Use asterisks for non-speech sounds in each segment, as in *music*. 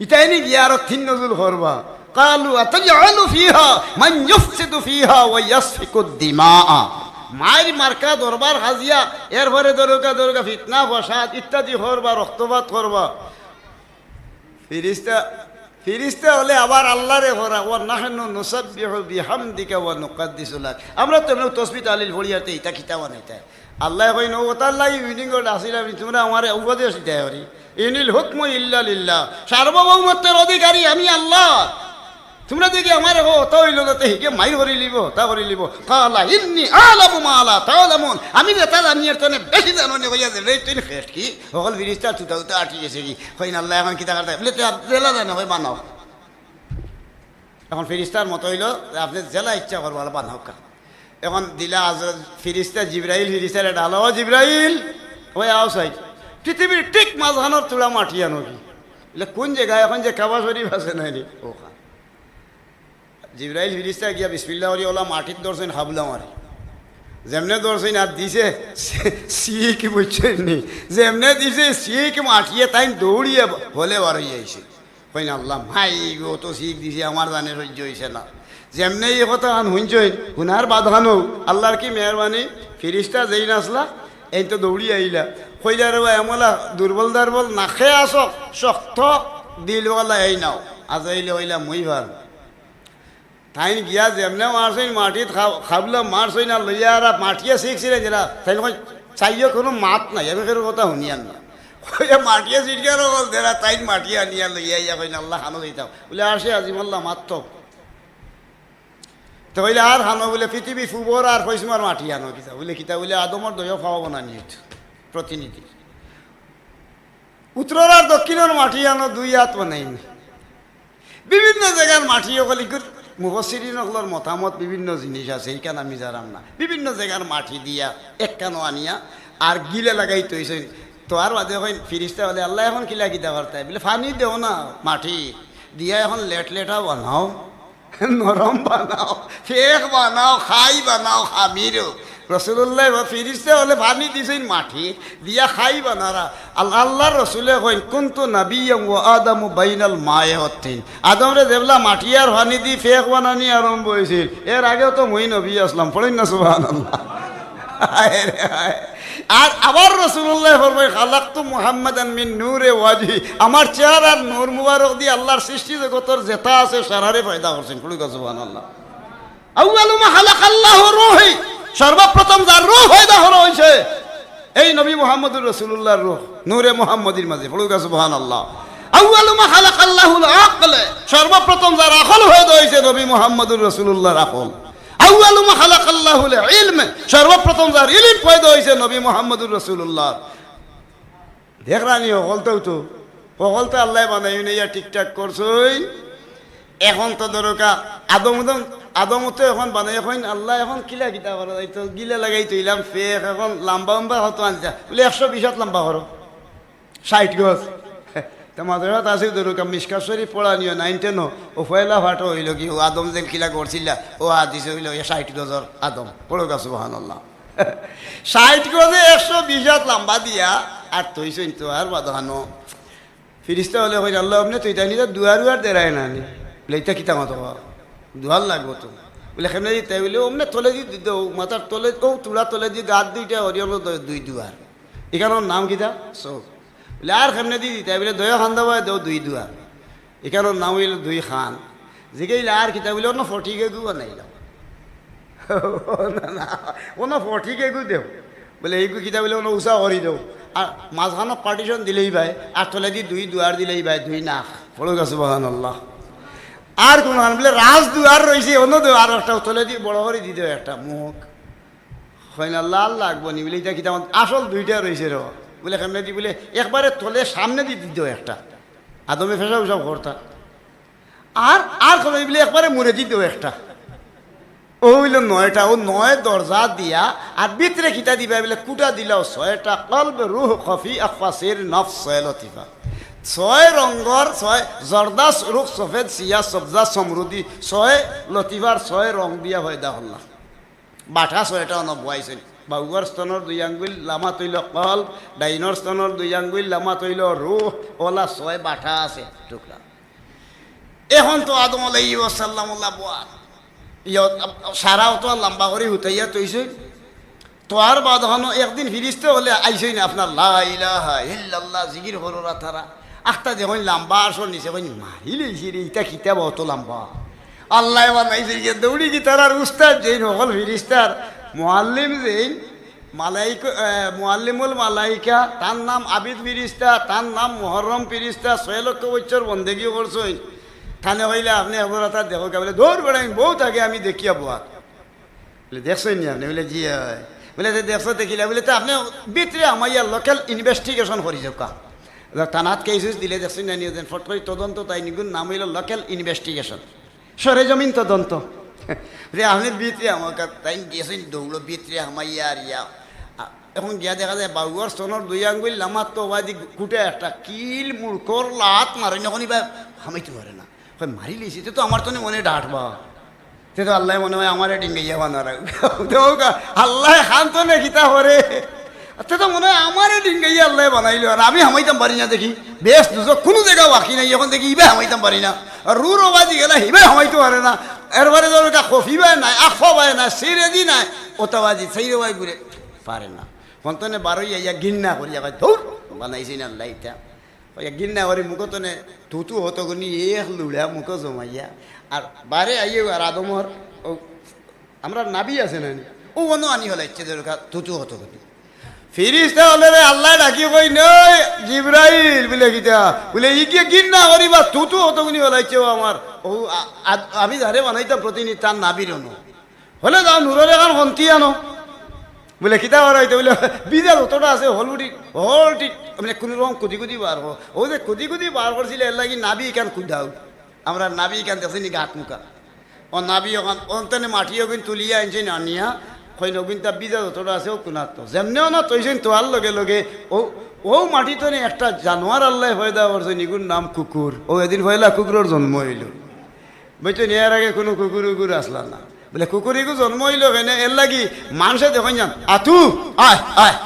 ইতাইনি গিয়া আর তিন নজুল করবা কালু আতাজআলু ফিহা, মান ইফসিদু ফিহা ওয়া ইয়াসফিকু দিমাআ। মায়ের মার্কা দরবার হাজিয়া, এরপরে দরগা দরগা ফিতনা ফসাদ ইত্যাদি করবা রক্তপাত করবা। ফিরিস্তা ফিরিস্তা হলে আবার আল্লাহরে হরা ও নাহনু নুসাব্বিহু বিহামদিকা ওয়া নুকাদ্দিসু লাক। আমরা তো এমনি তসবিহ তালিল ভরিয়াতে ইতা কিতা বানাইতা আল্লাহ কই নো ওতার লাগি মিটিং করে আসিলাম তোমরা আমার উপদেশ দিতে হরি। ইনিল হুকম ইল্লা সার্বভৌমত্বের অধিকারী আমি আল্লাহ। তোমরা দেখি আমার হো তা হইল না তে হিকে মাই করি লিব, তা করি লিব। কালা ইন্নি আলামু মালা তালামুন। আমি বেতা জানি এর তনে বেশি জানো নে কইয়া দেবে তুই খেট কি? সকল ফিরিস্তা তুতা উতা আটি গেছে কি? কই না আল্লাহ, এখন কিতা করতে বলে তুই জেলা জানো হয় বানাও। এখন ফিরিস্তার মতো হইল আপনি জেলা ইচ্ছা করব আলো বানাও কা। এখন দিলা আজ ফিরিস্তা জিব্রাইল, ফিরিস্তারে ডালো, জিব্রাইল, ওই আও সাই পৃথিবীর ঠিক মাঝখানোর চূড়া মাটি আনো কি? বলে কোন জায়গায় এখন যে কাবা শরীফ আছে নাই রে? ওখান জিব্রাইল ফিরিস্তা গিয়া বিসমিল্লা ওলা মাটির দর্শন হাবলা মারে। যেমনে দর্শন আর দিছে শিখ বুঝছেন নি? যেমনে দিছে শিখ মাটিয়ে তাই দৌড়িয়ে হলে বার হয়ে আইছে। কই না আল্লাহ ভাই গো, তো শিখ দিছে, আমার জানে সহ্য হয়েছে না। যেমনে এই কথা আন শুনছেন শুনার বাধানো, আল্লাহর কি মেহরবানি? ফিরিস্তা যেই নাচলা, এই তো দৌড়ি আইলা। কইলা রে এমলা দুর্বল দুর্বল নাখে আসক শক্ত দিলওয়ালা এই নাও। আজ আইলে হইলা মুই ভালো। তাই গিয়া যেমনে মারছই মাটিত খাবলা মারছই না লইয়া আর মাটিয়ে শিখছিলেন যেটা তাই কই চাইও কোনো মাত নাই, আমি কোনো কথা শুনিয়ান না। কইয়া মাটিয়ে শিখে রকল দেরা তাই মাটিয়ে আনিয়া লইয়া ইয়া কই না আল্লাহ খানো দিতাম বলে আসে আজি মাল্লা মাত্র তো বলে আর হানো বলে পৃথিবী ফুবর আর পয়সমার মাটি আনো কিতা? বলে কিতা? বলে, আদমর দয় পাওয়াবো না নিয়ে প্রতিনিধি। উত্তর আর দক্ষিণের মাটি আনো দুই হাত বানাইনি। বিভিন্ন জায়গার মাটি অকলি মুবসিরিনকলর মতামত বিভিন্ন জিনিস আছে এইখান আমি জানাম না। বিভিন্ন জায়গার মাটি দিয়া একখানো আনিয়া আর গিলে লাগাই তৈছে তো আর বাদে হয় ফিরিস্তা বলে, আল্লাহ এখন কিলা কিতা করতে বলে, ফানি দেও না, মাটি। দিয়া এখন লেট লেটা বানাও নরম বানাও ফেক বানাও, খাই বানাও খামিরও রসুল্লাহ ফিরিস্তে হলে পানি দিছেন মাটি দিয়া খাই বানারা আল্লাহ আল্লাহ রসুলে কইন কোনটো নাবি ও আদম বাইনাল মায়ে হতেন আদমরে দেবলা মাটি আর পানি দি ফেক বানানি আরম্ভ হয়েছিল এর আগেও তো মই নবী আসলাম, পড়েন না সুবাহ আর আবার রসুল্লাহ ফরমাই খালাক্তু মুহাম্মদ মিন নূরে ওয়াজি আমার চেহারার নূর মুবারক দিয়ে আল্লাহর সৃষ্টি জগতর জেতা আছে, সারারে পয়দা করছেন। কুড়ি সুবাহ আল্লাহ আউয়ালু মা খালাক আল্লাহ রূহি। সর্বপ্রথম যার রূহ পয়দা হলো হইছে, এই নবী মুহাম্মদুর রাসূলুল্লাহর রূহ, নূরে মুহাম্মদির মাঝে। পড়ুগা, সুবহানাল্লাহ। আউয়ালু মা খালাক আল্লাহুল আকল। সর্বপ্রথম যার আকল হয়ে হইছে নবী মুহাম্মদুর রাসূলুল্লাহর আকল। সর্বপ্রথম যার ইলম পয়দা হইছে নবী মুহাম্মদুর রাসূলুল্লাহ দেখরানি হলতেও তো হলতে আল্লাহ বানাই ঠিকঠাক করছই। এখন তো দরকা আদম আদমতো এখন বানাই, এখন আল্লাহ এখন কিলা কিতা করা যাইতো গিলা লাগাই তৈলাম ফেক এখন লম্বা লম্বা হতো আনছা। বলে একশো বিশত লম্বা করো ষাট গছ তো মাদ্রাসাত আছে দরকা মিসকাশরী পড়া নিও, নাইন, টেন ও ফয়লা ফাটো হইল কি, ও আদম যে কিলা করছিলা, ও আদিছে হইল ষাট গজর আদম। পড়ো গাছ বহান আল্লাহ ষাট গজে একশো বিশত লম্বা দিয়া, আর তৈছেন তো আর বাদানো ফিরিস্তা হলে হইল আল্লাহ, আপনি তুই তাই নিজে দুয়ার দুয়ার দেরাই না নি? বলে এটা কিতা মতো লাগবো তো বলে কেমনে দিতে বলে অমনে তলে দি দেও মাথার তলে ও তুলা তলে দি গাত দুইটা অরিয়ন দুই দুয়ার এখানোর নাম কিতা চোখ বলে আর কেমনে দি দিতে বলে দয়া খান দাবা দেও দুই দুয়ার এখানোর নাম হইল দুই খান জিগাইলে আর কিতা বলে অন্য ফটিকে গু বানাইলাম অন্য ফটিকে গু দেও বলে এইগু কিতা বলে অন্য উষা করি দেও আর মাঝখানো পার্টিশন দিলেই ভাই আর তলে দি দুই দুয়ার দিলেই ভাই দুই নাক পড়ো গেছে বাহান আল্লাহ আর কোনো কোন বলে, রাজ দুয়ার রয়েছে অন্য দুয়ার একটা তলে দিয়ে বড় করে দিতে একটা মুখ। হয় না, লাল লাগবো নি। বলে এটা কিতা আসল দুইটা রয়েছে র। বলে, কেমনে দি? বলে, একবারে তলে সামনে দিয়ে দিত একটা। আদমে ফেসা সব করতা। আর আর কোনো বলে, একবারে মুড়ে দিত একটা। ও হইল নয়টা, ও নয় দরজা দিয়া, আর ভিতরে কিতা দিবা, বলে, কুটা দিলাও ছয়টা, কলব রুহ কফি আফাসির নফ ছয় লতিফা ছয় রঙর ছয় জর্দা রুখ সফেদ সিয়া সবজা সমরুদি ছয় লতিফার ছয় রং দিয়া হয় দা হল্লা বাঠা ছয়টা অনবুয়াইছেন বাহুয়ার স্তনের দুই আঙ্গুল লামা তৈল কল ডাইনর স্তনের দুই আঙ্গুল লামা তৈল রুহ ওলা ছয় বাটা আছে টুকরা এখন তো আদম আলাই সাল্লাম বোয়ার সারাও তো লম্বা করে হুতাইয়া তৈছে তো আর বাদ হনো একদিন ফিরিস্তে হলে আইসই না আপনার লা ইলাহা ইল্লাল্লাহ জিগির হররা তারা আখটা যখন লম্বা আসর নিছে কই মারিলেছি রে ইটা কিতাব অত লম্বা? আল্লাহ বানাইছে গিয়ে দৌড়ি কি তার আর উস্তাদ যেই নকল ফিরিস্তার। মোয়াল্লিম যেই মালাইক মোয়াল্লিমুল মালাইকা, তার নাম আবিদ ফিরিস্তা তার নাম মহরম ফিরিস্তা ছয় লক্ষ বছর বন্দেগিও করছই থানে হইলে আপনি এবার তার দেখো বলে, দৌড় বেড়াই বহুত আগে আমি দেখিয়া বোয়া। বলে দেখছই নি আপনি? বলে, জি বলে, দেখছ, দেখিলে। বলে, তো আপনি ভিতরে আমার লোকাল ইনভেস্টিগেশন করি কা? থানাত কেসেস দিলে দেখছেন না নিয়ে ফট করে তদন্ত, তাই নিগুণ নাম হইল লোকাল ইনভেস্টিগেশন সরে জমিন তদন্ত। যে আপনি ভিতরে আমার কাছে তাই গেছেন, দৌড়ো ভিতরে আমার ইয়ার ইয়া। এখন গিয়া দেখা যায় বাবুয়ার সোনর দুই আঙ্গুল লামার তো বাদি কুটে একটা কিল, মুড়কর, লাত মারে না বা হামাইতে পারে না। কই মারি লিছি তো আমার তো মনে ডাঁটবা তে তো আল্লাহ মনে হয় আমার ডিঙ্গাইয়া বানার। আল্লাহ খান তো নে খিতা হরে তে তো মনে হয় আমারে ডিঙ্গাইয়া আল্লাহ বানাইলো। আর আমি হামাইতাম পারি না দেখি। বেশ, দুজো কোনো জায়গা বাকি নাই। এখন দেখি ইবে হামাইতাম পারি না। আর রুর বাজি গেলে হিবে হামাইতে পারে না। এরবারে ধর এটা কফিবাই নাই, আফাবাই নাই সিরেদি নাই, ওতাবাজি বাই ঘুরে পারে না। ফন্তনে বারোই আইয়া গিন্না করিয়া কয় ধৌর, বানাইছি না আল্লাহ ইটা ওই গিন্না করে মুখো তো তুতু হতো গুনি, এক লুড়া মুখো জমাইয়া। আর বারে আইয়ে আর আদমর ও, আমরা নাবি আছে না ও, অন্য আনি হলে ইচ্ছে দরকার তুতু হতো গুনি। ই আমি যারে বানাইতাম প্রতিনিধি তার নাবির হলে যাও নুরের এখন হন্তি আনো। বলে কিতা হইতো বলে, বিজার অতটা আছে হলুটি হলটি মানে কোনো রকম কুদি কুদি বার হো ও যে কুদি কুদি বার করছিল, এর লাগি নাবি কেন কুদাও? আমরা নাবি কেন দেখছি গাত মুখা। ও নাবি ওখান অন্তনে মাটি ওগুন তুলিয়া আনছে কই নগুন তা বিজা যত আছে, ও কুনাত যেমনিও না তৈছেন তোয়ার লগে লগে, ও ও মাটি তো একটা জানোয়ার আল্লাহ হয়ে দেওয়া করছে নিগুর নাম কুকুর। ও এদিন হইলা কুকুরের জন্ম হইল। বুঝছ নিয়ার আগে কোনো কুকুর উকুর আসলা না। বলে, কুকুর জন্ম হইল এর লাগি মানুষে দেখুন যান। আতু, আয় আয়।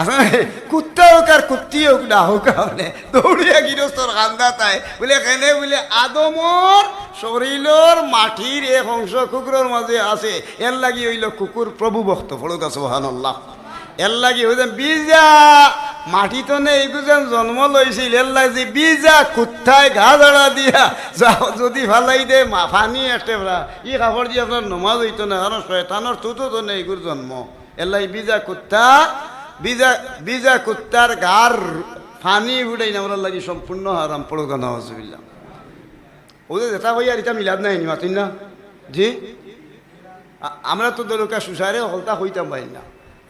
আসলে কুত্তা হোক আর কুত্তি হোক না হোক মানে দৌড়িয়া গৃহস্থর কান্দা তাই। বলে কেনে বলে আদমর শরীরের মাটির এক অংশ কুকুরের মাঝে আছে। এর লাগি হইল কুকুর প্রভু ভক্ত। ফলক আছে মহানল্লাহ এর লাগি হইতেন বিজা মাটি তো নেই যেন জন্ম লইছিল এর লাগি বিজা কুত্তায় ঘা জড়া দিয়া। যাও, যদি ফালাই দে, মা ফানি একটা ই কাপড় দিয়ে আপনার নমাজ হইতো না কারণ শয়তানোর তুতো তো নেই গুর জন্ম। এর লাগি বিজা কুত্তা বিজা কুত্তার গার ফানি উড়াই না ওরা লাগি সম্পূর্ণ হারাম পড়ো কেন হসবিল্লা ওদের যেটা আর এটা মিলাদ নাই মাতিন না। জি? আমরা তো দরকার সুসারে হলতা হইতাম পারি না।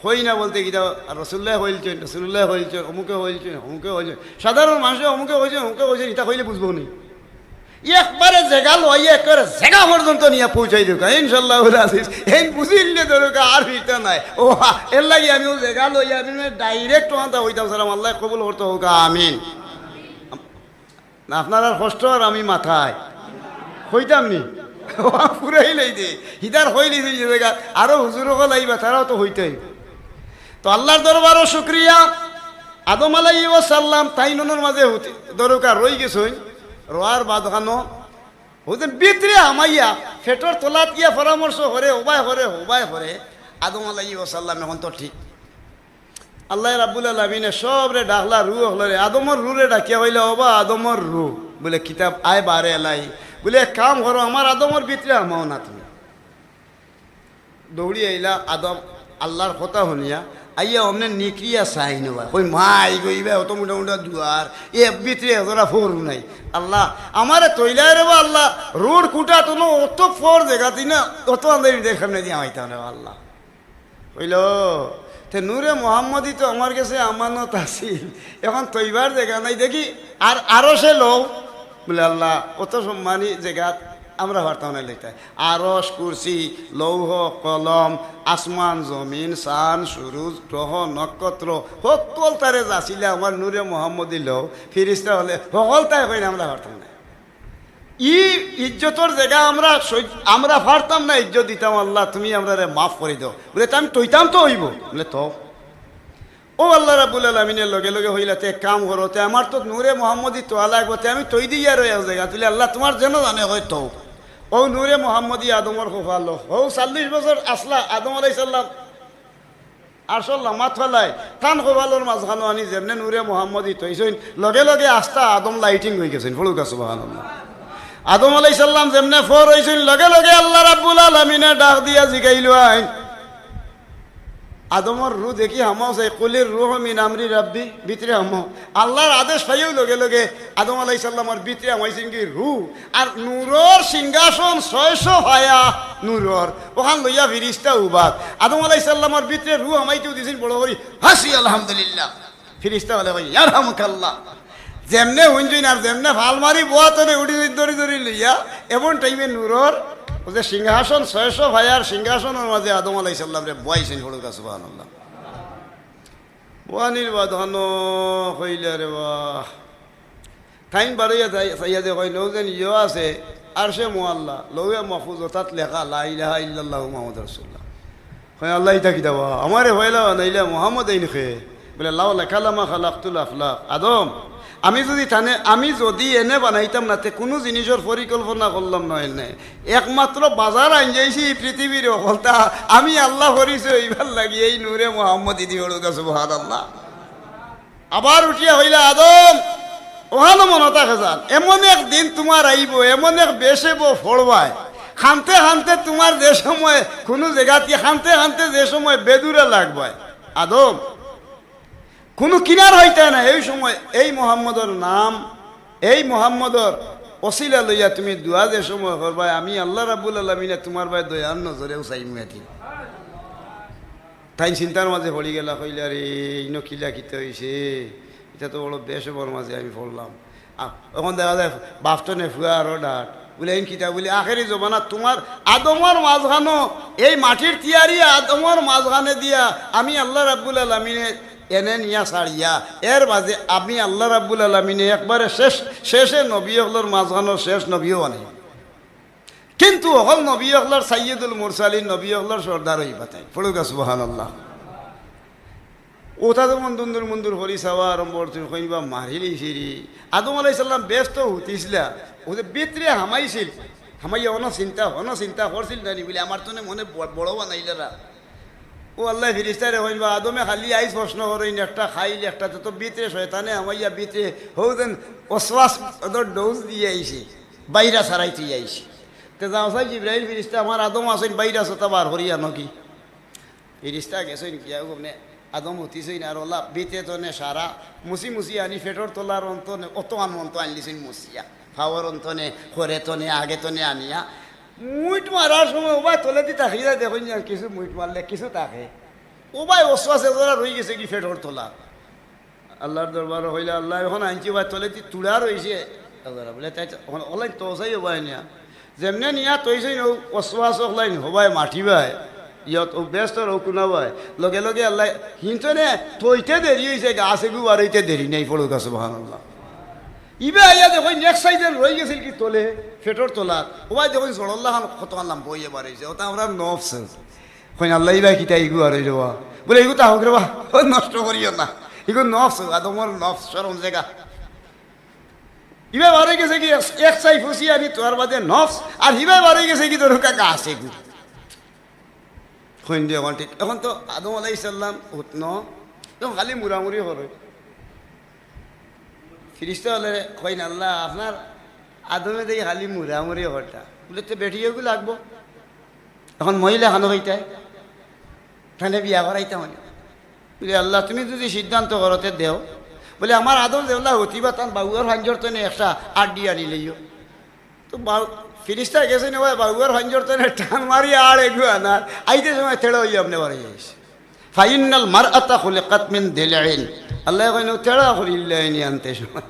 হই না বলতে গীতা রসুল্লাহ হইলছেন রসুল্লাহ হইলছেন অমুকে হইলছেন অমুকে হইলছেন সাধারণ মানুষ অমুকে হয়েছে অমুকে হয়েছে এটা হইলে বুঝব নি। একবারে জেগা লই একবারে জেগা পর্যন্ত নিয়ে পৌঁছাই দেব ইনশাল্লাহ আসিস এই বুঝিলে দরকার আর ফিরতে নাই। ও এর লাগি আমি জেগা লই আমি ডাইরেক্ট ওখানটা হইতাম, সালাম আল্লাহ, কবুল করতে হোক, আমিন। আপনার আর কষ্ট আর আমি মাথায়। হইতাম নি? পুরাই লাই দে হিদার হইলি তুই জায়গা আরও হুজুর হল আইবা তারাও তো হইতেই। তো আল্লাহর দরবারও শুক্রিয়া। আদম আলাই সাল্লাম তাই ননের মাঝে দরকার রই গেছই। রোয়ার বাদখানো। হতেন বিতরে আমাইয়া, ফেটর তোলাত গিয়া পরামর্শ করে হবাই হরে হবাই হরে আদম আলাই সাল্লাম এখন তো ঠিক। আল্লাহ রাবুল আলমিনে সব রে ডাকলা রু হল রে। আদমর রু রে ডাকিয়া হইলে হবা আদমর রু বলে কিতাব, আয় বারে এলাই বলে কাম করো, আমার আদমর ভিতরে আমাও না তুমি। দৌড়ি আইলা, আদম আল্লাহর কথা শুনিয়া আইয়া অমনে নিকরিয়া চাই নেবা কই মাই গইবা অত মোটা মোটা দুয়ার। এ ভিতরে এতটা ফোর নাই। আল্লাহ, আমারে তৈলাই রে আল্লাহ। রোড কুটা তো অত ফোর দেখাতি না, অত আন্দারি দেখাম না দিয়ে আইতাম রে বা আল্লাহ। হইল তে নূরে মোহাম্মদই তো আমার কাছে আমানত আছিল। এখন তৈবার জায়গা নাই, দেখি। আর আরও সে লও বলে আল্লাহ, অত সম্মানী জায়গাত আমরা পারতাম না লিখতে আরস কুরসি, লৌহ, কলম, আসমান, জমিন, সান, সুরুজ, গ্রহ, নক্ষত্র, সকল তারে যাচিলে আমার নূরে মোহাম্মদী লও ফিরিস্তা হলে সকল তাই কই না আমরা পারতাম না ই ইজ্জতর জায়গা আমরা আমরা পারতাম না ইজ্জত দিতাম, আল্লাহ তুমি আমরা মাফ করে দাও। বলে আমি তৈতাম তো হইব। বলে তো। ও আল্লাহ রাবুল আলমিনের লগে লগে হইলাতে কাম করতে আমার তো নূরে মোহাম্মদী তো লাগতে আমি তৈ দিয়া রয়ে জায়গা। তুলে আল্লাহ তোমার যেন জানে হয় তো। ও নূরে মোহাম্মদী আদমর খোফালো হৌ, চাল্লিশ বছর আসলা আদম আলাইসাল্লাম আসল মাত ফেলাই। থান খোফালোর মাঝখানো আনি যেমনে নূরে মোহাম্মদী তৈছেন লগে লগে আস্তা আদম লাইটিং হয়ে গেছেন ফলুক আছো বাহান্লাহ আদম আলাইসাল্লাম যেমনে ফর হয়েছিল লগে লগে আল্লাহ রাব্বুল আলমিনে ডাক দিয়া জিগাইল আইন আদমর রু দেখি হামাও চাই, কলির রুহ মিন আমরি রাব্বি ভিতরে হামাও। আল্লাহর আদেশ পাইও লগে লগে আদম আলাই সাল্লামর ভিতরে হামাইছেন কি রু আর নূরর সিংহাসন ছয়শো হায়া নূরর। ওখান লইয়া ফিরিস্তা উবাদ। আদম আলাই সাল্লামর ভিতরে রু হামাইতেও দিছেন বড় করি হাসি আলহামদুলিল্লাহ। ফিরিস্তা বলে ভাই ইয়ার হামকাল্লাহ যেমনে হুঞ্জুন আর যেমনে ভালো মারি বোয়া তনে উড়ি ধরি ধরি লইয়া, এমন টাইমে নূরর ও যে সিংহাসন ছয়শো ভাইয়ার সিংহাসনের মাঝে আদম আলাই সাল্লাম রে বয়াইছেন হলুক সুবাহ আল্লাহ বোয়ানির বাঁধান হইলে রে বাহ। বাড়াইয়া যাই চাইয়া দে কই লৌ যেন ইয় আছে, আর সে মোয়াল্লা লৌয়ে মাহফুজ, তাত লেখা, লা ইলাহা ইল্লাল্লাহু মুহাম্মাদুর রাসূলুল্লাহ। কই আল্লাহ ইতা কি দাবা? আমারে হইলা নাইলে মোহাম্মদ আইন খে। বলে, লাও লেখালামা খালাকতুল আফলাক আদম আমি যদি থানে আমি যদি এনে বানাইতাম না তে কোনো জিনিসের পরিকল্পনা করলাম না? এনে একমাত্র বাজার আইন যাইছি এই পৃথিবীর অকলতা। আমি আল্লাহ করিছে এইবার লাগি এই নূরে মোহাম্মদ ইদি হলুক আছে বহাদ আল্লাহ আবার উঠিয়া হইলা আদম, ওহানো মনত যান এমন এক দিন তোমার আইব, এমন এক বেসেব ফড়বায় খানতে খানতে তোমার যে সময়, কোনো জায়গাতে খানতে খানতে যে সময় বেদুরে লাগবায়। আদম কোনো কিনার হইতে না। এই সময় এই মোহাম্মদর নাম, এই মোহাম্মদর অসিলা লইয়া তুমি দুয়া যে সময় করবাই, আমি আল্লাহ রাবুল আলমিনে তোমার ভাই দয়ার নজরেও চাইম এটি তাই চিন্তার মাঝে পড়ি গেলা, কইলা, রে ইনো কিলা কিতে হয়েছে এটা তো বড় বেশ বড় মাঝে আমি পড়লাম। এখন দেখা যায় বাফটনে ফুয়া আরও ডাট বলে এই কিতা? বলে, আখেরি জমানা তোমার আদমর মাঝখানো, এই মাটির তিয়ারি আদমর মাঝখানে দিয়া আমি আল্লাহ রাব্বুল আলমিনে এনে নিয়া ছাড়িয়া। এর মাঝে আমি আল্লাহ রাব্বুল আলমিনে একবারে শেষ শেষে নবী হলোর মাঝখানোর শেষ নবীও বানাই কিন্তু অকল নবী অকলার সাইয়দুল মুরসালিন নবী অকলার সর্দার হই পাতাই পড়ুক সুবাহান আল্লাহ ওটা তো মন্দুর মন্দুর হরি সাওয়া আরম্ভ করছিল কইবা মারিলি আদম আলাই সাল্লাম ব্যস্ত হতিছিলা ওদের বেতরে হামাইছিল। হামাইয়া অন চিন্তা অন চিন্তা করছিল না বলে, আমার তো মনে বড় বানাইলেরা। ও আল্লাহ ফিরিস্তারে হইন বা আদমে খালি আইস প্রশ্ন করেন একটা খাইল, একটা তো বিতরে, শয়তানে আমাইয়া বিতরে হৌ দেন, অশ্বাস ওদের ডোজ দিয়ে আইছে বাইরা সারাই তুই আইছে তে যাও চাই জিব্রাহিল ফিরিস্তা আমার আদম আসেন বাইরা সতা বার হরিয়া নকি। ফিরিস্তা গেছেন কিয়া গমনে আদম হতিছেন আর ওলা বিতে তনে সারা মুসি মুসি আনি, ফেটর তোলার অন্তনে অত আন অন্ত আনলিছেন মুসিয়া খাওয়ার অন্তনে খরে তনে আগে তনে আনিয়া মুইট মারার সময় ওবাই তলে দি তাকি যায় দেখুন না কিছু মুইট মারলে কিছু তাকে। ওবাই ওসওয়াসে ধরা রয়ে গেছে কি ফেটর তোলা। আল্লাহর দরবার হইলে আল্লাহ এখন আনছি ভাই তলে দি তুলা রয়েছে বলে তাই ওলাই তোসাই হবাই নিয়া। যেমনে নিয়া তৈছে ওসওয়াস ওলাই হবাই মাটি ভাই ইয়াত ব্যস্ত রৌ কুনাবাই লগে লগে আল্লাহ হিন্তনে তৈতে দেরি হয়েছে গু আর হইতে দেরি নেই পড়ুক আছে মহান আল্লাহ ইবে আইয়া দেখো নেক্সট সাইডে রয়ে গেছিল কি তোলে? ফেটর তোলা। ওবাই দেখো জড়ল্লাহ কত আনলাম বই এবার হয়েছে ওটা আমরা নফস কই আল্লাহ ইবা কিতা ইগু আর রবা বলে ইগু তা হোক রে বা নষ্ট করিও না। ইগু নফস আদমর নফস সরম জায়গা। ইবে বারে গেছে কি, এক সাই ফুসি আনি তোর বাদে নফস আর হিবে বারে গেছে কি, তোর কাকা আছে গু কইন, দিয়ে, এখন ঠিক এখন তো আদম আলাই সাল্লাম উৎন তখন খালি মুড়ামুড়ি করে ফিরিস্তা হলে কইন, আল্লাহ, আপনার আদমে দেখি খালি মুড়ামুড়ি হরটা বলে তো বেটিয়েও লাগবো। এখন মহিলা খানো হইতাই তাহলে বিয়া করাইতাম বলে, আল্লাহ, তুমি যদি সিদ্ধান্ত করতে দেও, বলে, আমার আদম দেওলা হতিবা তার বাবুয়ার হাঞ্জর তো একটা আড্ডি আনি লইও। তো ফিরিস্তা গেছে না বাবুয়ার হাঞ্জর তো টান মারি আর এগু আনার আইতে সময় তেড়ে হই আপনি বাড়ি যাইছে ফাইনাল মার আতা খুলে কাতমিন দিলেন আল্লাহ কইন তেড়া করিল্লাইনি আনতে সময়।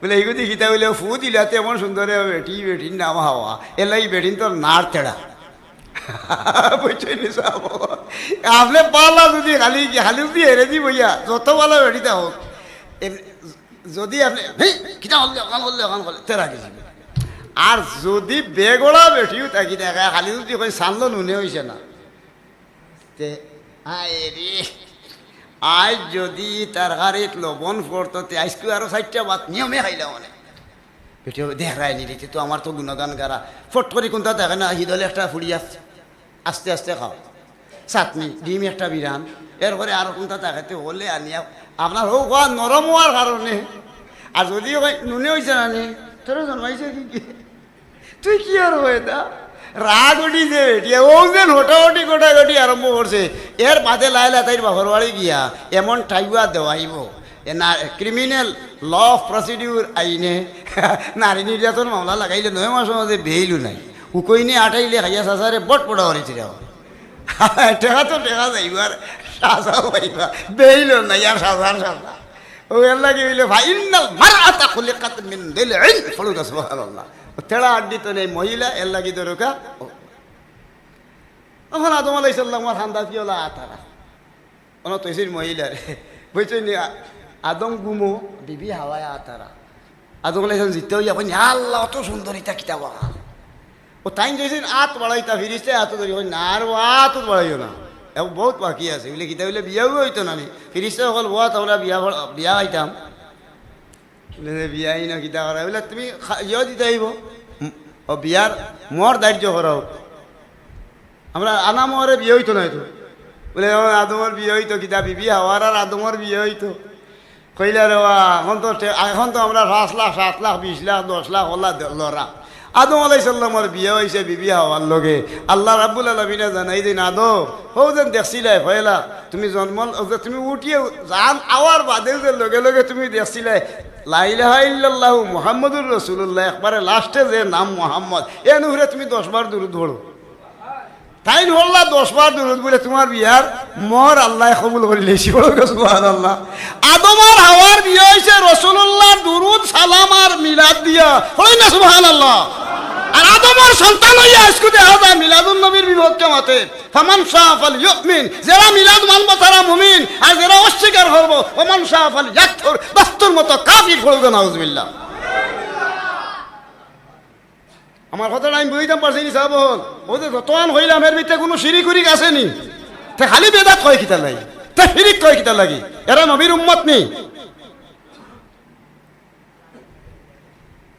বলে এইগুলি গীতা বলে ফু দিলাতে এমন সুন্দর বেটি বেটির নাম হাওয়া, এলাই বেটিন তোর নার তেড়া। *laughs* আপনি পালা যদি খালি খালি যদি হেরে দি বইয়া, যত পালা বেটিতে হোক যদি আপনি কিতা হল ওখান হল ওখান হল তেরা গেছি আর যদি বেগড়া বেঠিও থাকি দেখা খালি যদি সানলো নুনে হইছে না। তে আজ যদি তার তরকারিত লবণ পড়তো আজকে আরও চারটা ভাত নিয়মে খাইলাম মানে। পেটে দেখায় নি তো আমার তো গুণগান গারা ফট করে কোনটা দেখে না হিদলে একটা ফুড়ি আসছে আস্তে আস্তে খাও চাটনি, ডিম একটা বিরান এরপরে আরও কোনটা দেখাতে হলে আনিয়া আপনার হোক হওয়া নরম হওয়ার কারণে আর যদি নুনে হয়েছে না নি তোর জন্মাইছে কি তুই কি আর হয়ে তা রাগ উঠিছে ও যে হোটাহটি গোটাগটি আরম্ভ করছে এর বাদে লাইলা তাইর বাপর গিয়া এমন ঠাইবা দেওয়াইব এ না ক্রিমিনাল ল অফ প্রসিডিউর আইনে নারী নির্যাতন মামলা লাগাইলে নয় মাসের মধ্যে বেইলু নাই উকইনে আটাইলে খাইয়া সাসারে বট পড়া হরেছিল টেকা তো টেকা যাইবার সাজা পাইবা বেইল নাই আর সাজার সাজা ও এর লাগে ভাই ইন্নাল মারআতা খুলিকাত মিন দিলইন ফলুকা সুবহানাল্লাহ তেড়া আড্ডিত এই মহিলা, এর লাগি দরকা এখন আদম আলাই আমার হান্দা পিওলা আতারা। অন তৈসির মহিলা রে। বুঝছেন আদম গুমো, বিবি হাওয়ায় আতারা। আদম আলাই জিতে জিতেও আপনি আল্লাহ, অত সুন্দর ইতা কিতাব ও তাই যেছেন আত বাড়াইতা ফিরিছে, আত ধরি না আর আত বাড়াইও না। এবং বহুত বাকি আছে বলে কিতাবলে বিয়াও হইতো না ফিরিছে হল বোয়া তোমরা বিয়া বিয়া হইতাম। বলে বিয়াই না কিতা করা বলে তুমি ইয়েও দিতে আহিব ও বিয়ার মর দার্য করাও আমরা আনা মরে বিয়ে হইতো না হয়তো বলে আদমর বিয়ে হইতো কিতা বিবি হওয়ার আর আদমর বিয়ে হইতো। কইলা রে এখন তো এখন তো আমরা পাঁচ লাখ, সাত লাখ, বিশ লাখ, দশ লাখ ওলা লড়া আদম আলাই সাল্লামর বিয়ে হয়েছে বিবি হওয়ার লগে। আল্লাহ রাবুল আলমিনে জানাই দিন, আদম হৌ যেন দেখছিলাই ভয়লা, তুমি জন্ম তুমি উঠিয়ে জান আওয়ার বাদে যে লগে লগে তুমি দেখছিলাই লাইলাহ মুহাম্মদুর রসুল্লাহ একবারে লাস্টে যে নাম মোহাম্মদ। এ নুহরে তুমি দশবার দূর ধরো তাই হল্লা দশ বার দূরত বলে তোমার বিয়ার মর আল্লাহ কবুল করিলে। সুহান আল্লাহ আদমার হাওয়ার বিয়ে হয়েছে রসুল্লাহ দুরুদ, সালাম আর মিলাদ দিয়া। হয় না সুহান আল্লাহ আর আদমার সন্তান হইয়া আজকে দেখা যায় মিলাদুল নবীর বিভক্ত মতে ফামান শাহফাল ইউমিন যারা মিলাদ মানব তারা মুমিন। আর যারা অস্বীকার করব ফামান শাহফাল ইয়াকফুর বাস্তুর মতো কাফির করবে নাউজুবিল্লাহ। আমার কথাটা আমি বুঝতাম পারছি নি, সাহেব হল ও যে যতক্ষণ হইলাম, এর ভিতরে কোনো সিঁড়ি কুড়ি আসেনি তে খালি বেদাত কয় কিতা লাগি তে ফিরিক কয় কিতা লাগি? এরা নবীর উম্মত নেই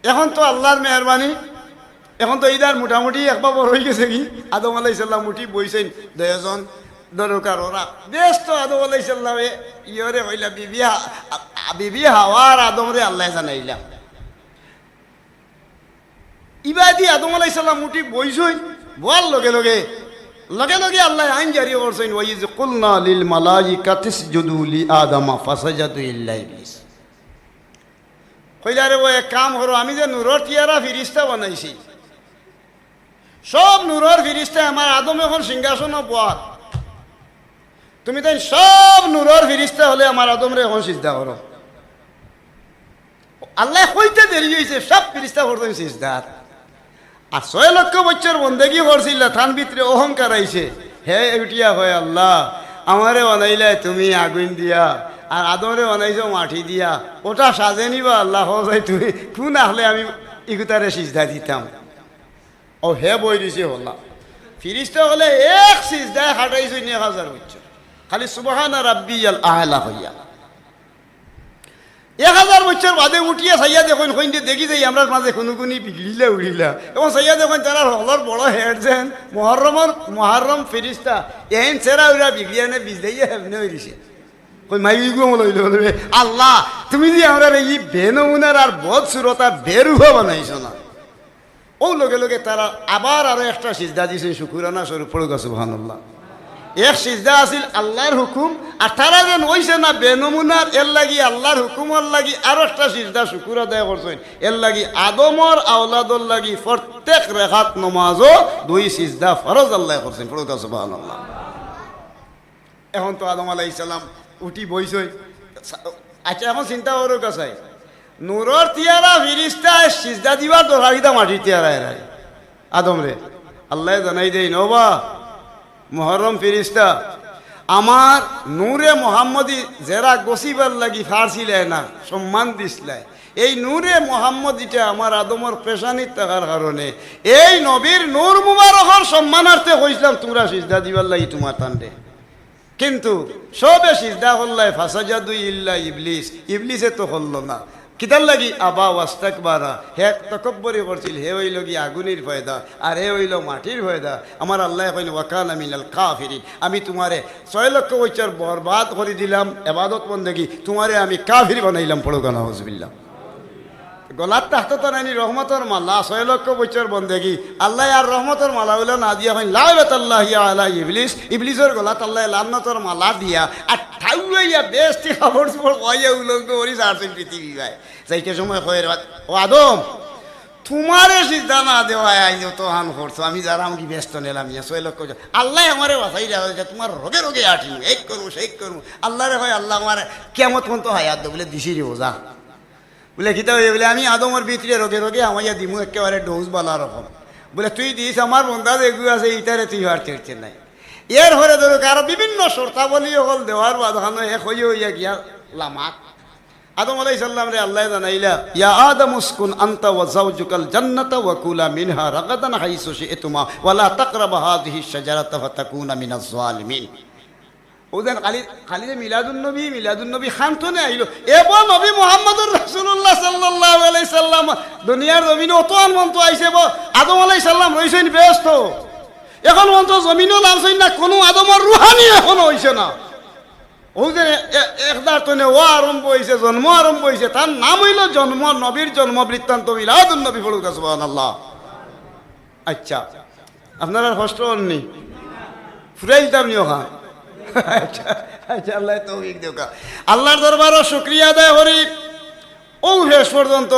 এখন তো আল্লাহর মেহরবানি, এখন তো ইদার মোটামুটি একবার বড় হয়ে গেছে কি? আদম আলাই সাল্লাম মুঠি বইছেন দশজন দরকার ওরা। বেশ তো আদম আলাই সাল্লামে ইয়রে হইলা বিবি বিবি হাওয়ার আদম রে আল্লাহ জানাইলাম। ইবাদি আদম আলাই সাল্লাম মুঠি বইছই বল লগে লগে লগে লগে আল্লাহ আইন জারি করছেন ওয়াইজ কুলনা লিল মালাইকাতিস জুদু লি আদামা ফাসাজাদু ইল্লা ইবলিস। কইলা রে ও এক কাম করো, আমি যে নূরর টিয়ারা ফিরিস্তা বানাইছি। সব নূরর ফিরিস্তা আমার আদম এখন সিংহাসন বর তুমি তাই সব নূরর ফিরিস্তা হলে আমার আদম রে এখন সিজদা করো। আল্লাহ কইতে দেরি হয়েছে সব ফিরিস্তা করতেন সিজদার আর ছয় লক্ষ বছর বন্দেগি করছিল, থান ভিতরে অহংকার আইছে। হে উঠিয়া হয় আল্লাহ, আমারে বানাইলে তুমি আগুন দিয়া, আর আদমরে বানাইছো মাটি দিয়া। ওটা সাজে নিবা আল্লাহ যাই তুমি কোন আসলে আমি ইগুতারে সিজদা দিতাম। ও হে বই দিছে হল্লা, ফিরিস্তা হলে এক সিজদায় হাঁটাইছো হাজার বছর। খালি সুবহানা রাব্বি আল আহলা হইয়া। এক হাজার বছর বাদে উঠিয়া সাইয়া দেখুন কইন দেখি যাই আমরা মাঝে কোনো কোনি বিগড়িলা উড়িলা। এবং সাইয়া দেখুন, তারা হলর বড় হেড যেন, মহরমর, মহরম ফিরিস্তা। এহেন সেরা উড়া বিগড়িয়া নে বিজ দিয়ে হেমনে বলবে আল্লাহ, তুমি যে আমরা এই বেনমুনার আর বদ সুরতা বেরুহ বানাইছো না। ও লগে লগে তারা আবার আরও একটা সিজদা দিছে, শুকুরানা স্বরূপ পড়ুক, সুবহানাল্লাহ। এক সিজদা আছিল, আল্লাহর হুকুম। আর তারা যেন হইছে না বেনমুনার, এর লাগি আল্লাহর হুকুমর লাগি আরও একটা সিজদা শুকুর আদায় করছেন। এর লাগি আদমর আওলাদর লাগি প্রত্যেক রেখাত নমাজও দুই সিজদা ফরজ আল্লাহ করছেন এখন তো আদম সালাম উঠি বইছই আচ্ছা এখন চিন্তা করো কাছাই নূরর তিয়ারা ফিরিস্তা সিজদা দিবার দরকারিতা মাটির তিয়ারা এরাই আদম রে, আল্লাহ জানাই দেই নবা মহরম ফিরিস্তা। আমার নূরে মোহাম্মদী জেরা গসিবার লাগি ফারছিলে না, সম্মান দিসলাই এই নূরে মোহাম্মদ এটা আমার আদমর পেশানিত থাকার কারণে। এই নবীর নূর মুবারকর সম্মানার্থে হয়েছিলাম তোমরা সিজদা দিবার লাগি তোমার তান্ডে কিন্তু সবে সিজদা হল্লাই ফাঁসা দুই ইল্লা ইবলিস। ইবলিসে তো হল্ল না। কিতার লাগি? আবা ওয়াস্তাক বারা। হে তকব্বরি করছিল, হে হইল কি আগুনের ফয়দা, আর হে হইল মাটির ফয়দা। আমার আল্লাহ কইল, ওয়াকান আমিনাল কাফিরিন। আমি তোমারে ছয় লক্ষ বছর বরবাদ করে দিলাম, এবাদত বন্দেগি, তোমারে আমি কাফির বানাইলাম পড়োগানা হজবিল্লা গলার তাহত নাইনি রহমতর মালা, ছয় লক্ষ বছর বন্দেগি। আল্লাহ আর রহমতর মালা হইলে না দিয়া হয় লাউলত আল্লাহ আল্লাহ ইবলিস। ইবলিসের গলাত আল্লাহ লান্নতর মালা দিয়া আর ঠাউয়া বেশটি খবর সবর কয়ে উলঙ্গ করি সারছেন পৃথিবী ভাই যাইতে সময় কয়ে ও আদম, তোমারে সিদ্ধা না দেওয়া আইন তো হান করছ। আমি যারা আমি ব্যস্ত নিলাম, ইয়া ছয় লক্ষ আল্লাহ আমারে বাসাই হয়েছে, তোমার রোগে রোগে আঠিন এই করব সেই করব আল্লাহরে হয়, আল্লাহ আমার কেমন পর্যন্ত হায়াত দেবো বলে দিছি রে ওজা বলে কিতা হয়ে বলে আমি আদমর ভিতরে রোগে রোগে আমাইয়া দিমু, একেবারে ডোজ বালা রকম। বলে তুই দিস, আমার বন্ধা এগুলো আছে, ইটারে তুই আর চেড়ছে নাই। এর হরে ধরো আরও বিভিন্ন শর্তাবলী হল দেওয়ার বাধানো এক হইয়া হইয়া গিয়া লামাক আদম আলাই সাল্লাম রে আল্লাহ জানাইলা, ইয়া আদম উসকুন আনতা ওয়া যাওজুকাল জান্নাতা ওয়া কুলা মিনহা রাগাদান হাইসু শি'তুমা ওয়া লা তাকরাবা হাযিহি শাজারাতা ফাতাকুনা মিনাজ জালিমিন ওদের কালি কালি যে মিলাদুন নবী মিলাদুন নবী খান্তনে আইলো এবার নবী মোহাম্মদুর রাসূলুল্লাহ সাল্লাল্লাহু আলাইহি সাল্লাম দুনিয়ার জমিনে অত মন্ত আইছে ব। আদম আলাইহিস সালাম রইছেন ব্যস্ত। এখন মন্ত জমিনও নামছেন না, কোনো আদমর রুহানি এখনও হইছে না। ও যে একদার তনে ও আরম্ভ হয়েছে জন্ম আরম্ভ হয়েছে তার নাম হইল জন্ম নবীর জন্ম, বৃত্তান্ত, মিলাদুন নবী ফলুক আল্লাহ আচ্ছা আপনারা কষ্ট হননি? ফুরাই দিতাম নি ওখান? আচ্ছা আচ্ছা আল্লাহ তৌফিক আল্লাহর দরবারও শুক্রিয়া আদায় করি। ও শেষ পর্যন্ত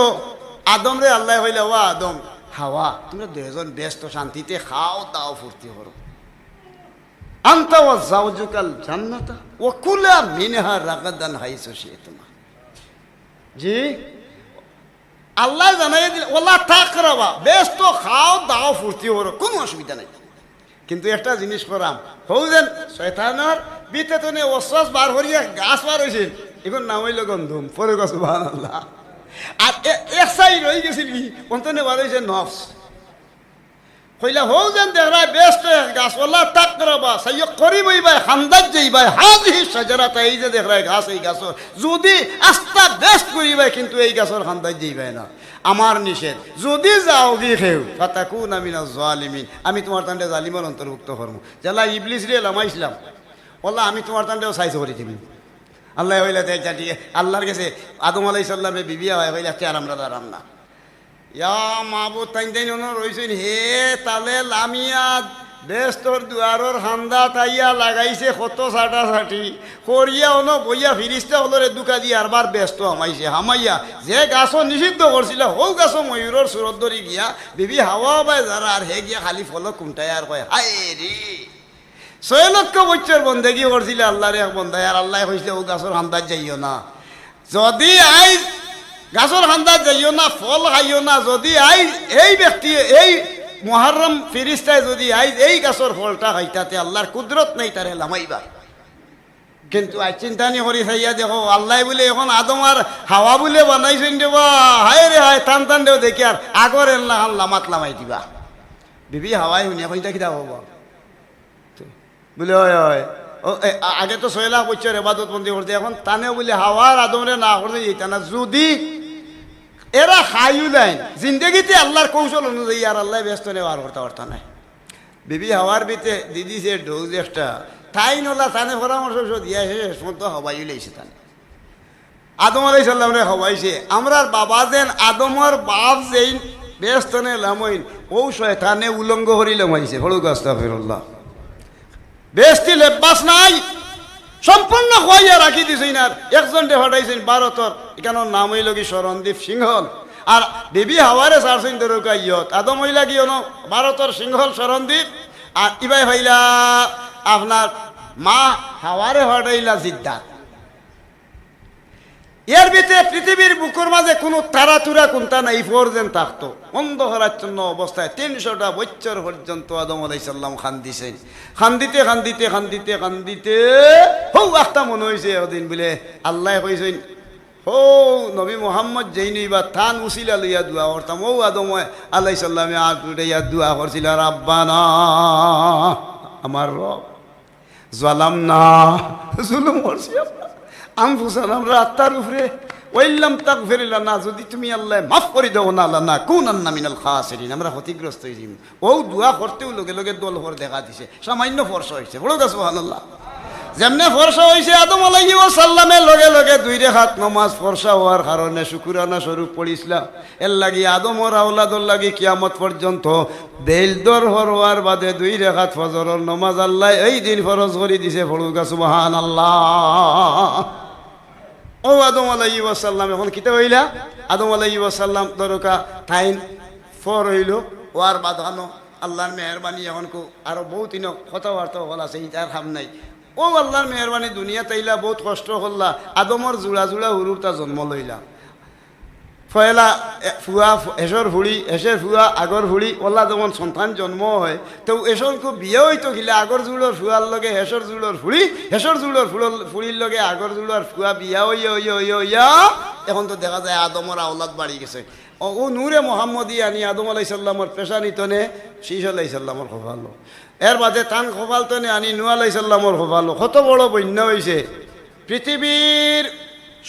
আদম রে আল্লাহ হইলে ও আদম। হাওয়া। তোমরা দুজন ব্যস্ত, শান্তিতে খাও দাও ফুর্তি করো। আন্তা ও জাওজুকাল জান্নাতা ও কুলা মিনহা রাগাদান, হাইসু শিয়তুমা জি? আল্লাহ জানাই দিল ওলা তাকরাবা, ব্যস্ত খাও দাও ফুর্তি করো, কোনো অসুবিধা নাই। কিন্তু একটা জিনিস করাম, হৌজেন শয়তানোর বিতে তো নিয়ে অশ্বাস বার করিয়া গাছ বার হয়েছিল এখন নাম হইল গন্ধম, পরে গছ আল্লাহ আর এক সাই রয়ে গেছিল কি? অন্তনে বার হয়েছে নফস। কইলা হৌ যেন দেখরা বেস্ট গাছ, ওলা তাক করবা সাইয় করি বইবাই খান্দাজ যাইবাই হাজি সাজারাতা, এই যে দেখরা গাছ, এই গাছ যদি আস্তা বেস্ট করিবাই কিন্তু এই গাছের খান্দাজ যাইবাই না। আমার নিষেধ। যদি যাও গি খেউ? ফাতাকু নামিনা জালিমিন। আমি তোমার তান্ডে জালিমের অন্তর্ভুক্ত করব জেলা ইবলিস রে লামাইছিলাম। ওলা, আমি তোমার তান্ডেও সাইজ করে দিবি। আল্লাহ হইলে দেখা ঠিক আল্লাহর কাছে আদম আলাই সাল্লামে বিবিয়া হয়, হইলে চেয়ার আমরা দাঁড়াম না ইয়া তাইন তাইন ono রইছেন, হে তালে লামিয়া, বেস্তর দুয়ারর হান্দা তাইয়া লাগাইছে কত সাটা সাটি করিয়া ono বইয়া ফিরিস্তা হলরে দুকা দিয়ে আরবার ব্যস্ত হামাইছে। হামাইয়া, যে গাছও নিষিদ্ধ করছিল, হৌ গাছও ময়ূরের সুরত ধরি গিয়া, বিবি হাওয়া বাই যারা, আর হে গিয়া খালি ফল কুমটাই আর কয়, হায় রে! ছয় লক্ষ বছর বন্দেগি করছিল আল্লাহরে এক আর আল্লাহ কইছিল ও গাছর হান্দার যাইও না। যদি আইজ গাছর হান্দার যাইও না, ফল খাইও না, যদি আইজ এই ব্যক্তি এই মহারম ফিরিস্তায় যদি আইজ এই গাছর ফলটা খাইতাতে আল্লাহর কুদরত নেই তারে লামাইবা। কিন্তু আজ চিন্তা নি করি চাইয়া দেখো, আল্লাহ বলে এখন আদম আর হাওয়া বলে বানাইছেন দেবা। হায় রে হায়, টান টান দেও দেখি আর আগর এল্লা লামাত লামাই দিবা। বিবি হাওয়াই শুনিয়া কইতা কিতা হবা। বলে হয় হয় ও আগে তো লাখ বছর এবাদত বন্দি করতে। এখন তানে বলে, হাওয়ার আদমরে না করতে যেত না যদি এরা খাইও দেয়, জিন্দগিতে আল্লাহর কৌশল অনুযায়ী আর আল্লাহ ব্যস্ত নেওয়ার করতে পারতা নাই বিবি হাওয়ার বিতে দিদি সে ডোজ একটা, তাই নলা তানে পরামর্শ দিয়া শেষ মতো হবাই লাইছে তানে। আদম আলাই সাল্লামরে হবাইছে আমরার বাবা যেন আদমর বাপ যেই ব্যস্ত নে লামইন। ও শয়তানে উলঙ্গ হরি লামাইছে হলুক আস্তাফিরুল্লাহ বেস্তি লেব্বাস নাই, সম্পূর্ণ হইয়া রাখি দিছেন আর একজন হটাইছেন ভারতর, এখানে নাম হইল কি শরণদীপ সিংহল। আর দেবী হাওয়ারে সারছেন দরকা ইয়ত, আদম হইলা কি হনো ভারতর সিংহল শরণদীপ, আর ইবাই হইলা আপনার মা হাওয়ারে হটাইলা জিদ্দাত এর ভিতরে পৃথিবীর বুকুর মাঝে কোনো তারাতুরা কোনটা নাই যেন থাকতো। অন্ধকারাচ্ছন্ন অবস্থায় তিনশোটা বছর পর্যন্ত আদম আলাইসাল্লাম খান দিছেন খান্দিতে খান্দিতে খান্দিতে খান্দিতে হৌ একটা মনে হয়েছে ওদিন বলে, আল্লাহ কইছেন ও নবী মোহাম্মদ যেই বা থান উসিলা লইয়া দোয়া করতাম ও আদম আল্লাহ সাল্লামে আর ইয়া দোয়া করছিল, রাব্বানা, আমার রব জ্বালাম না জুলুম করছি আনফুসান আমরা আত্মার উপরে ওইলাম তাক ফেরিলা না যদি তুমি আল্লাহ মাফ করে দেবো না আল্লাহ না কোন আন্না মিনাল খাসেরিন, আমরা ক্ষতিগ্রস্ত হয়েছি ও দোয়া করতেও লগে লগে দল হর দেখা দিছে, সামান্য ফর্স হয়েছে বড় গাছ আল্লাহ যেমনে ফর্সা হয়েছে আদম আলাইহি সাল্লামের লগে লগে দুই রেখাত নমাজ ফর্সা হওয়ার কারণে শুকুরানা স্বরূপ পড়িছিলাম এর লাগি আদমর আউলাদর লাগি কিয়ামত পর্যন্ত দেল দর হরওয়ার বাদে দুই রেখাত ফজরের নমাজ আল্লাহ এই দিন ফরজ করে দিছে ফড়ুকা সুবহান আল্লাহ ও আদম আলাই ওয়াসাল্লাম, এখন কিতে হইলা? আদম আলাই ওয়াসাল্লাম দরকা থাইন ফর হইল, ওয়ার বাধানো, আল্লাহর মেহরবানি এখন কো, আরও বহুত ইন কথাবার্তা হল আছে ইটার হাম নাই। ও আল্লাহর মেহরবানি দুনিয়া তাইলা বহুত কষ্ট হল্লা আদমর জোড়া জোড়া হুরুটা জন্ম লইলা। ফয়লা ফুয়া এসর ফুড়ি এসের ফুয়া, আগর ফুড়ি ওলা যেমন সন্তান জন্ম হয় তো খুব বিয়ে হইতো গিলে আগর জুড়োর ফুয়ার লগে হেসর জুড়োর ফুড়ি হেসর জুড়োর ফুড়র ফুড়ির লগে আগর জুড়োর ফুয়া বিয়া হইয়া হইয়া হইয়া হইয়া, এখন তো দেখা যায় আদমর আওলাদ বাড়ি গেছে। ও নূরে মোহাম্মদী আনি আদম আলাই সাল্লামর পেশা নিতনে শীষ আলাই সাল্লামর খোফালো। এর বাদে টান খোফালতনে আনি নু আলাই সাল্লামর খোফালো। কত বড় বন্যা হয়েছে পৃথিবীর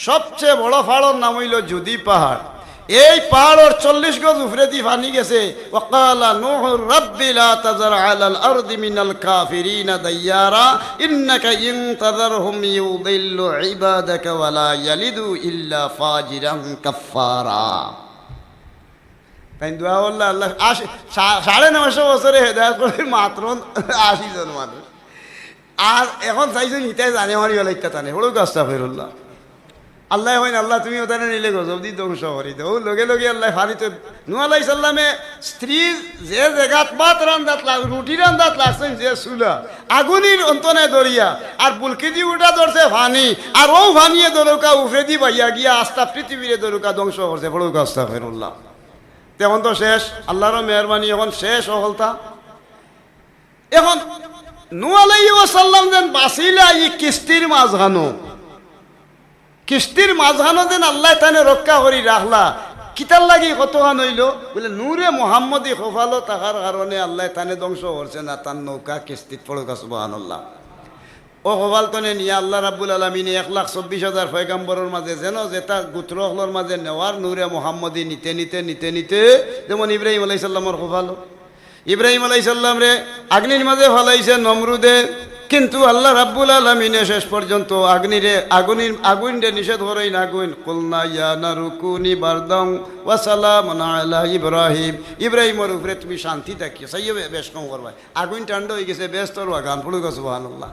সবচেয়ে বড় পাহাড়ের নাম হইল জুদি পাহাড়। এই পাহাড়ের চল্লিশ গজ উফরে দি পানি গেছে। ওকালা নুহুর রাব্বি লা তাজার আলাল আরদি মিনাল কাফিরিনা দাইয়ারা, ইন্নাকা ইন তাজারহুম ইউদিল্লু ইবাদাকা ওয়ালা ইয়ালিদু ইল্লা ফাজিরান কাফফারা। তাই দোয়া বললে আল্লাহ আশি সাড়ে নশো বছরে হেদায়ত করে মাত্র আশি জন মানুষ। আর এখন চাইছো নিতাই জানে মারি বলে ইত্যা টানে হলো গাছটা ফেরুল্লাহ। আল্লাহ হয় না, আল্লাহ তুমি ওখানে নিলে গজব দি ধ্বংস করি দেও লগে লগে আল্লাহ ফানিতে নু আলাই সাল্লামে স্ত্রী যে জায়গাত ভাত রান্দাত লাগ রুটি রান্দাত লাগছেন যে চুলা, আগুনির অন্তনে দরিয়া আর বুলকিদি উঠা ধরছে ফানি আর ও ফানিয়ে দরকা উফে দি বাইয়া গিয়া আস্তা পৃথিবীরে দরকা ধ্বংস করছে। বড় গাছটা ফেরুল্লাহ। তেমন তো শেষ আল্লাহর মেহরবানি এখন শেষ হলতা এখন নু আলাই ওসাল্লাম যেন বাঁচিলে ই কিস্তির মাঝখানো। কিস্তির মাঝখানো যেন আল্লাহ তানে রক্ষা করি রাখলা। কিতার লাগি কতখান হইল? বলে, নূরে মোহাম্মদী খোফালো তাহার কারণে আল্লাহ তানে ধ্বংস করছে না, তার নৌকা কিস্তিত পড়ুকা সুবাহান্লাহ ও হবাল তনে নিয়ে আল্লাহ রাব্বুল আলমিনে এক লাখ চব্বিশ হাজার ফয়গাম্বরের মাঝে যেন যেটা গুত্রহলর মাঝে নেওয়ার নূরে মোহাম্মদী নিতে নিতে নিতে নিতে, যেমন ইব্রাহিম আলাইসাল্লামর খোফালো। ইব্রাহিম আলাইসাল্লাম রে, আগ্নির মাঝে ফলাইছে নমরুদে কিন্তু আল্লাহ রাব্বুল আলমিনে শেষ পর্যন্ত আগ্নিরে আগুনির আগুন রে নিষেধ করেই না আগুন। কুলনা ইয়া নারুকুনি বারদং ওয়াসালাম আলা ইব্রাহিম। ইব্রাহিমের উপরে তুমি শান্তি থাকিও সাইয়ে বেশ কম করবা। আগুন টান্ড হয়ে গেছে তোর গান পড়ে গেছো আল্লাহ